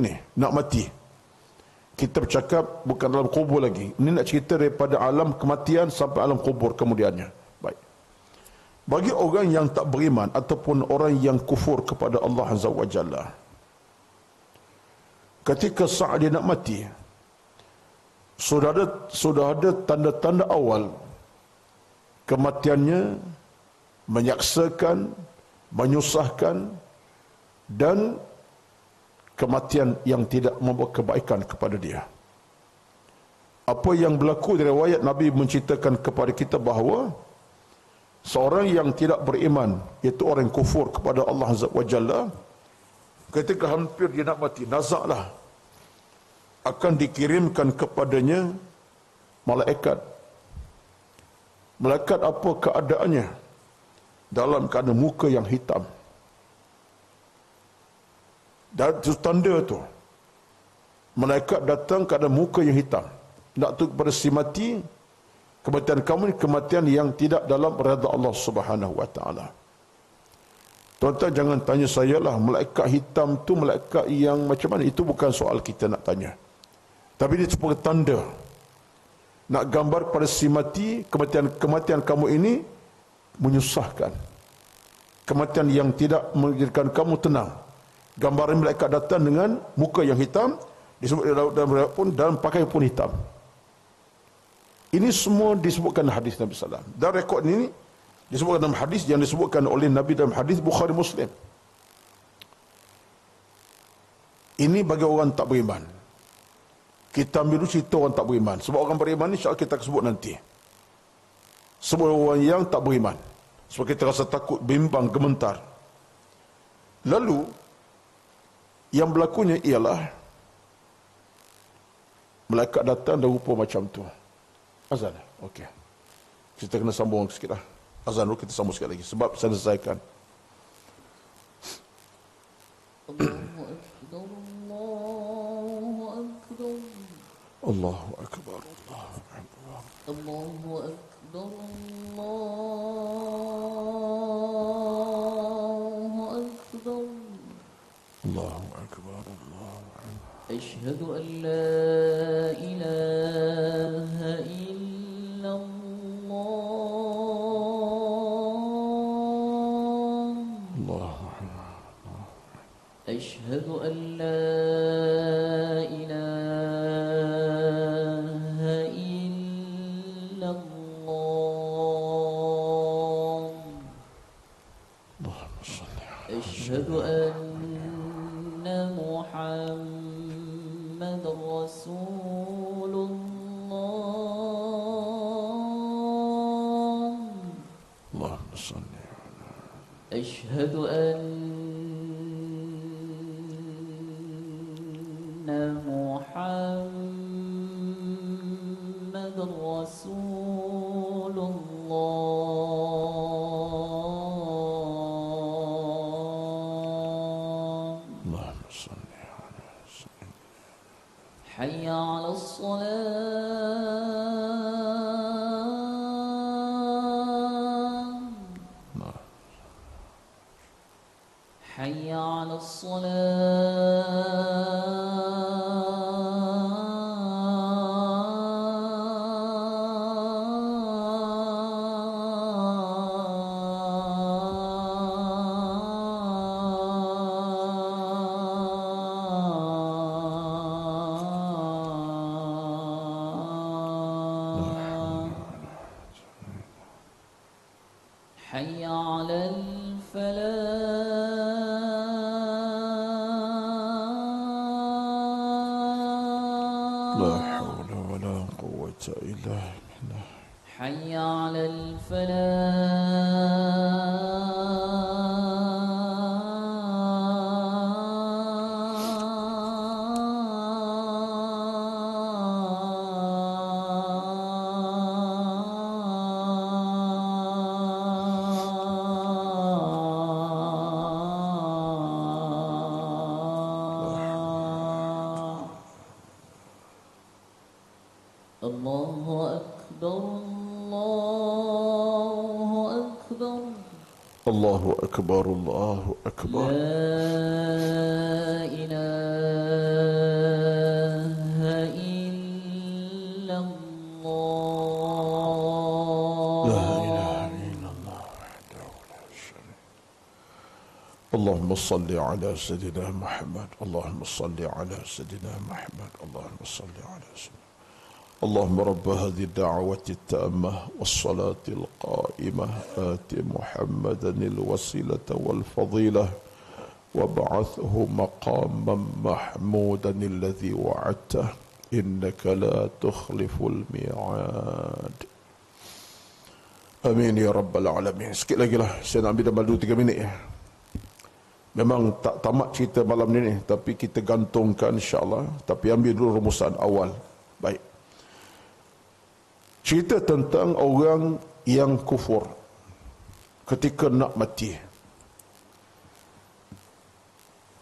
ini nak mati. Kita bercakap bukan dalam kubur lagi. Ini nak cerita daripada alam kematian sampai alam kubur kemudiannya. Baik. Bagi orang yang tak beriman ataupun orang yang kufur kepada Allah Azza wa Jalla ketika saat dia nak mati sudah ada sudah ada tanda-tanda awal. Kematiannya menyaksakan menyusahkan dan kematian yang tidak membawa kebaikan kepada dia. Apa yang berlaku dari riwayat Nabi menceritakan kepada kita bahawa seorang yang tidak beriman, iaitu orang kufur kepada Allah Azza wa Jalla, ketika hampir dia nak mati, nazaklah akan dikirimkan kepadanya malaikat. Malaikat apa keadaannya? Dalam keadaan muka yang hitam. Dan itu tanda tu. Malaikat datang keadaan muka yang hitam. Nak tu kepada si mati, kematian kamu ni kematian yang tidak dalam reda Allah Subhanahu wa taala. Tuan-tuan jangan tanya saya lah, malaikat hitam tu malaikat yang macam mana? Itu bukan soal kita nak tanya. Tapi dia sebagai tanda. Nak gambar pada si mati, kematian kematian kamu ini menyusahkan. Kematian yang tidak menjadikan kamu tenang. Gambaran malaikat datang dengan muka yang hitam, disebut dalam pun dalam pakaian pun hitam. Ini semua disebutkan dalam hadis Nabi SAW. Dan rekod ini disebutkan dalam hadis yang disebutkan oleh Nabi dalam hadis Bukhari Muslim. Ini bagi orang tak beriman. Kita ambil cerita orang tak beriman. Sebab orang beriman ni insyaAllah kita sebut nanti. Sebab orang yang tak beriman. Sebab kita rasa takut, bimbang, gementar. Lalu, yang berlakunya ialah malaikat datang dan rupa macam tu. Azan. Okey. Kita kena sambung sikit lah. Azan dulu kita sambung sikit lagi. Sebab saya selesaikan. Allahu Akbar. Allahu Akbar. Allahu Akbar. Allahu Akbar. Allahu Akbar. أشهد أن لا إله إلا الله Akbar. أشهد أن لا إله إلا الله أشهد أن أشهد أن محمد رسول الله. Allahumma salli ala حي على الصلاة. حي على الصلاة. حي على الفلاح. الله أكبر الله أكبر. الله أكبر الله أكبر. لا إله إلا الله. لا إله إلا الله وحده لا شريك اللهم صل على سيدنا محمد اللهم صل على سيدنا محمد اللهم صل على سيدنا اللهم رب هذه الدعوة التامة والصلاة القائمة آت محمدا الوسيلة والفضيلة وابعثه مقاما محمودا الذي وعدته إنك لا تخلف الميعاد Amin ya rabbal alamin. Sikit lagi lah. Saya nak ambil dalam 2-3 minit ya. Memang tak tamat cerita malam ni ni. Tapi kita gantungkan insyaAllah. Tapi ambil dulu rumusan awal. Cerita tentang orang yang kufur. Ketika nak mati.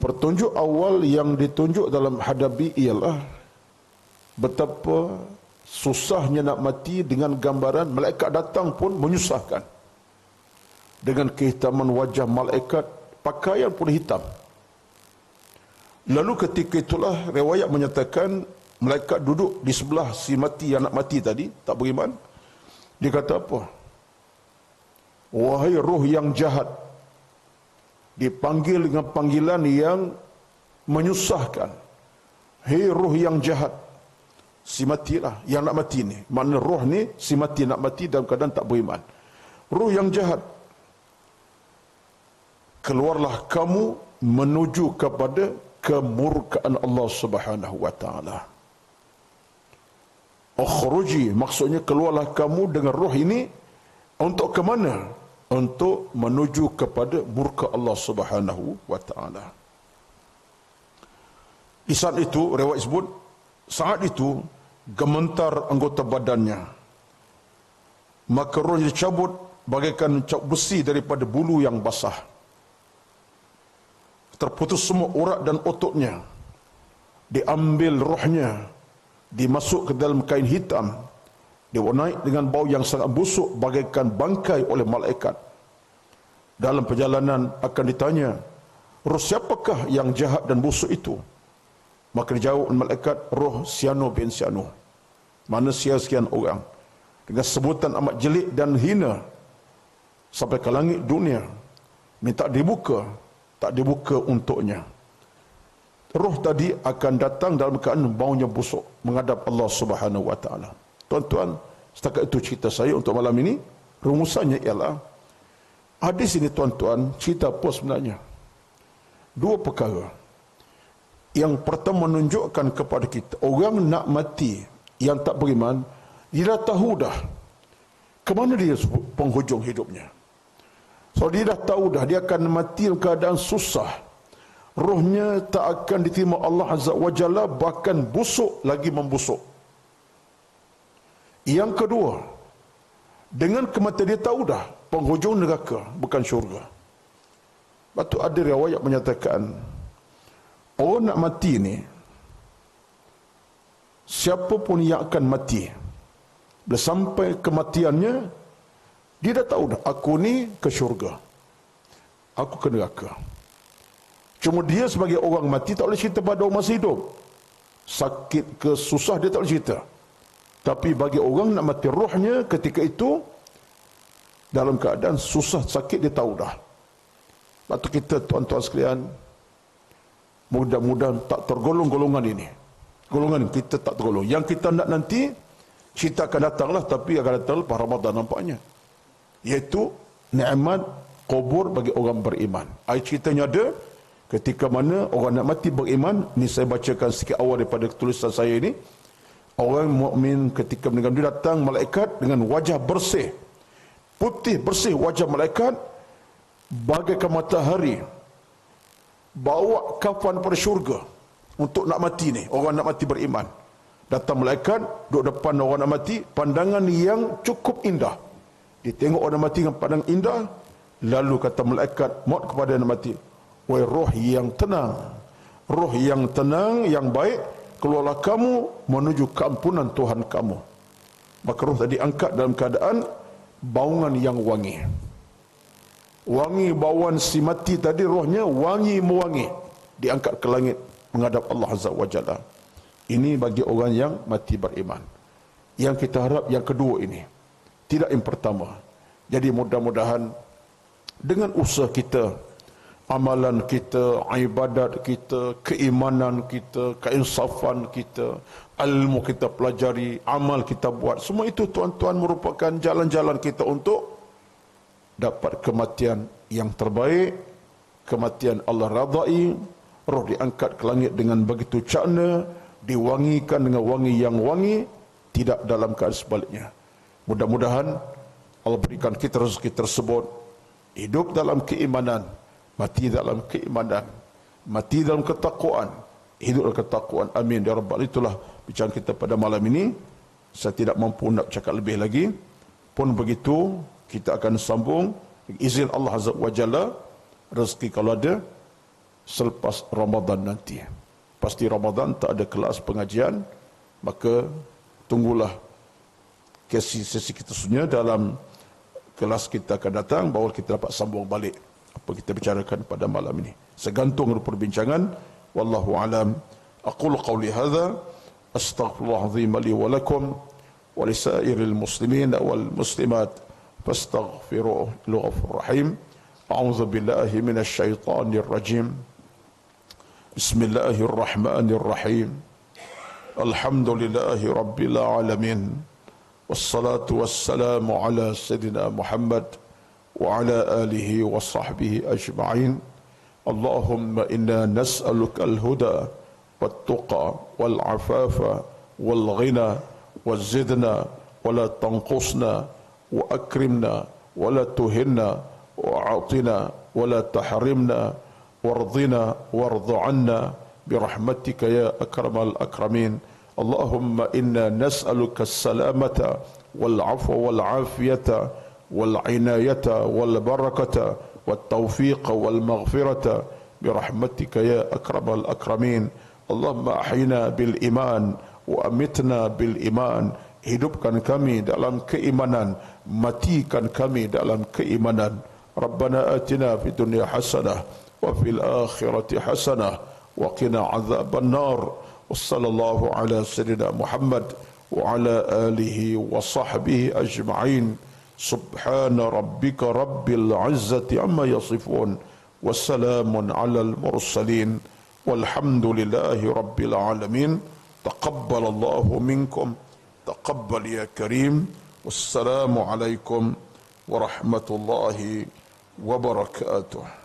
Pertunjuk awal yang ditunjuk dalam hadabi ialah betapa susahnya nak mati dengan gambaran malaikat datang pun menyusahkan. Dengan kehitaman wajah malaikat, pakaian pun hitam. Lalu ketika itulah riwayat menyatakan malaikat duduk di sebelah si mati yang nak mati tadi, tak beriman. Dia kata apa? Wahai roh yang jahat, dipanggil dengan panggilan yang menyusahkan. Hei roh yang jahat, si mati lah yang nak mati ni. Mana roh ni si mati nak mati dalam keadaan tak beriman. Roh yang jahat, keluarlah kamu menuju kepada kemurkaan Allah Subhanahu wa taala. Ukhruji maksudnya keluarlah kamu dengan roh ini untuk ke mana? Untuk menuju kepada murka Allah Subhanahu wa taala. Di saat itu riwayat sebut saat itu gementar anggota badannya. Maka rohnya dicabut bagaikan cap besi daripada bulu yang basah. Terputus semua urat dan ototnya. Diambil rohnya dimasuk ke dalam kain hitam dia naik dengan bau yang sangat busuk bagaikan bangkai oleh malaikat. Dalam perjalanan akan ditanya roh siapakah yang jahat dan busuk itu? Maka dijawab malaikat roh Siano bin Siano. Manusia sekian orang dengan sebutan amat jelik dan hina sampai ke langit dunia minta dibuka tak dibuka untuknya roh tadi akan datang dalam keadaan baunya busuk menghadap Allah Subhanahu wa taala. Tuan-tuan, setakat itu cerita saya untuk malam ini. Rumusannya ialah hadis ini tuan-tuan cerita apa sebenarnya? Dua perkara. Yang pertama menunjukkan kepada kita orang nak mati yang tak beriman dia dah tahu dah ke mana dia penghujung hidupnya. So dia dah tahu dah dia akan mati dalam keadaan susah rohnya tak akan diterima Allah Azza wa Jalla bahkan busuk lagi membusuk. Yang kedua, dengan kematian dia tahu dah penghujung neraka bukan syurga. Batu ada riwayat menyatakan orang nak mati ni siapa pun yang akan mati bila sampai kematiannya dia dah tahu dah aku ni ke syurga. Aku ke neraka. Cuma dia sebagai orang mati tak boleh cerita pada orang masih hidup. Sakit ke susah dia tak boleh cerita. Tapi bagi orang nak mati rohnya ketika itu dalam keadaan susah sakit dia tahu dah. Waktu kita tuan-tuan sekalian mudah-mudahan tak tergolong golongan ini. Golongan ini kita tak tergolong. Yang kita nak nanti cerita akan datanglah tapi akan datang lepas Ramadan nampaknya. Iaitu nikmat kubur bagi orang beriman. Ayat ceritanya ada Ketika mana orang nak mati beriman, ni saya bacakan sikit awal daripada tulisan saya ini. Orang mukmin ketika mendengar dia datang malaikat dengan wajah bersih. Putih bersih wajah malaikat bagaikan matahari. Bawa kafan pada syurga untuk nak mati ni, orang nak mati beriman. Datang malaikat duduk depan orang nak mati, pandangan yang cukup indah. Dia tengok orang mati dengan pandang indah, lalu kata malaikat maut kepada yang mati, Wahai roh yang tenang. Roh yang tenang, yang baik Keluarlah kamu menuju keampunan Tuhan kamu. Maka roh tadi angkat dalam keadaan Baungan yang wangi. Wangi bauan si mati tadi rohnya wangi mewangi. Diangkat ke langit menghadap Allah Azza wa Jalla. Ini bagi orang yang mati beriman. Yang kita harap yang kedua ini tidak yang pertama. Jadi mudah-mudahan dengan usaha kita amalan kita, ibadat kita, keimanan kita, keinsafan kita, ilmu kita pelajari, amal kita buat. Semua itu tuan-tuan merupakan jalan-jalan kita untuk dapat kematian yang terbaik, kematian Allah radai, roh diangkat ke langit dengan begitu cakna, diwangikan dengan wangi yang wangi, tidak dalam keadaan sebaliknya. Mudah-mudahan Allah berikan kita rezeki tersebut, hidup dalam keimanan, mati dalam keimanan, mati dalam ketakwaan, hidup dalam ketakwaan. Amin ya rabbal itulah bincang kita pada malam ini. Saya tidak mampu nak cakap lebih lagi. Pun begitu, kita akan sambung izin Allah Azza wa Jalla rezeki kalau ada selepas Ramadan nanti. Pasti Ramadan tak ada kelas pengajian, maka tunggulah sesi kita sunyi dalam kelas kita akan datang bahawa kita dapat sambung balik apa kita bicarakan pada malam ini. Segantung perbincangan. Wallahu alam. Aqul qawli hadha. Astaghfirullahaladzim li wa lakum. Wa lisairil muslimin wal muslimat. Fastaghfiruh lughafur rahim. A'udhu billahi minasy syaithanir rajim. Bismillahirrahmanirrahim. Alhamdulillahi rabbil alamin. Wassalatu wassalamu ala sayyidina Muhammad. وعلى آله وصحبه أجمعين. اللهم إنا نسألك الهدى والتقى والعفاف والغنى وزدنا ولا تنقصنا وأكرمنا ولا تهنا وأعطنا ولا تحرمنا وارضنا وارض عنا برحمتك يا أكرم الأكرمين. اللهم إنا نسألك السلامة والعفو والعافية والعناية والبركة والتوفيق والمغفرة برحمتك يا أكرم الأكرمين اللهم أحينا بالإيمان وأمتنا بالإيمان hidupkan kami dalam keimanan matikan kami dalam keimanan Rabbana atina fid dunya hasanah wa fil akhirati hasanah wa qina adzaban nar sallallahu ala sayyidina Muhammad wa ala alihi wa sahbihi ajma'in Subhana rabbika rabbil izzati amma yasifun wassalamun alal mursalin walhamdulillahi rabbil alamin taqabbalallahu minkum taqabbal ya karim wassalamu alaikum warahmatullahi wabarakatuh